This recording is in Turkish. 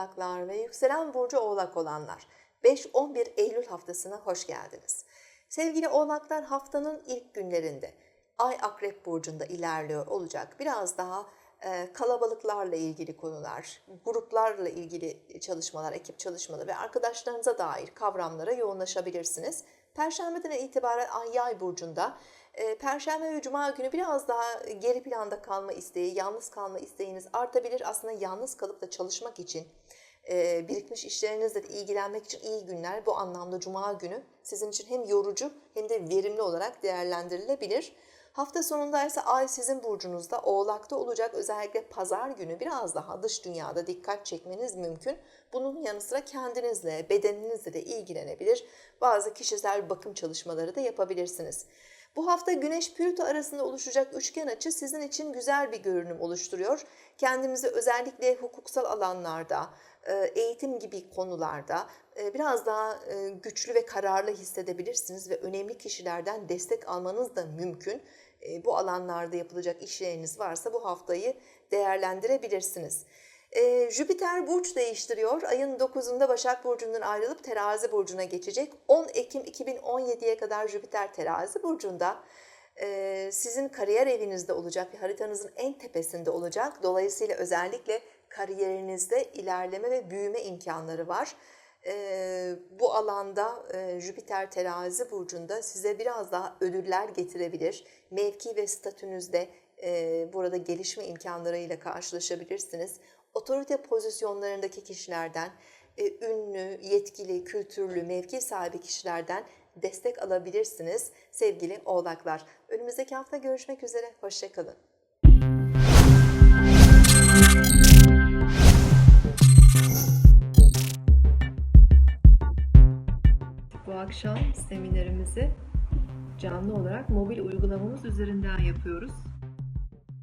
oğlaklar ve yükselen burcu oğlak olanlar 5-11 Eylül haftasına hoş geldiniz. Sevgili oğlaklar haftanın ilk günlerinde Ay Akrep Burcu'nda ilerliyor olacak. Biraz daha e, kalabalıklarla ilgili konular, gruplarla ilgili çalışmalar, ekip çalışmaları ve arkadaşlarınıza dair kavramlara yoğunlaşabilirsiniz. Perşembeden itibaren Ay Yay Burcu'nda Perşembe ve Cuma günü biraz daha geri planda kalma isteği, yalnız kalma isteğiniz artabilir. Aslında yalnız kalıp da çalışmak için, e, birikmiş işlerinizle de ilgilenmek için iyi günler. Bu anlamda Cuma günü sizin için hem yorucu hem de verimli olarak değerlendirilebilir. Hafta sonunda ise Ay sizin burcunuzda Oğlak'ta olacak. Özellikle pazar günü biraz daha dış dünyada dikkat çekmeniz mümkün. Bunun yanı sıra kendinizle, bedeninizle de ilgilenebilir. Bazı kişisel bakım çalışmaları da yapabilirsiniz. Bu hafta Güneş Plüto arasında oluşacak üçgen açı sizin için güzel bir görünüm oluşturuyor. Kendinizi özellikle hukuksal alanlarda, e, eğitim gibi konularda e, biraz daha e, güçlü ve kararlı hissedebilirsiniz ve önemli kişilerden destek almanız da mümkün. Bu alanlarda yapılacak işleriniz varsa bu haftayı değerlendirebilirsiniz. Ee, Jüpiter burç değiştiriyor. Ayın 9'unda Başak Burcu'ndan ayrılıp Terazi Burcu'na geçecek. 10 Ekim 2017'ye kadar Jüpiter Terazi Burcu'nda e, sizin kariyer evinizde olacak ve haritanızın en tepesinde olacak. Dolayısıyla özellikle kariyerinizde ilerleme ve büyüme imkanları var. E, bu alanda e, Jüpiter Terazi Burcu'nda size biraz daha ödüller getirebilir. Mevki ve statünüzde burada gelişme imkanlarıyla karşılaşabilirsiniz otorite pozisyonlarındaki kişilerden, ünlü, yetkili, kültürlü, mevki sahibi kişilerden destek alabilirsiniz sevgili oğlaklar. Önümüzdeki hafta görüşmek üzere, hoşçakalın. Bu akşam seminerimizi canlı olarak mobil uygulamamız üzerinden yapıyoruz.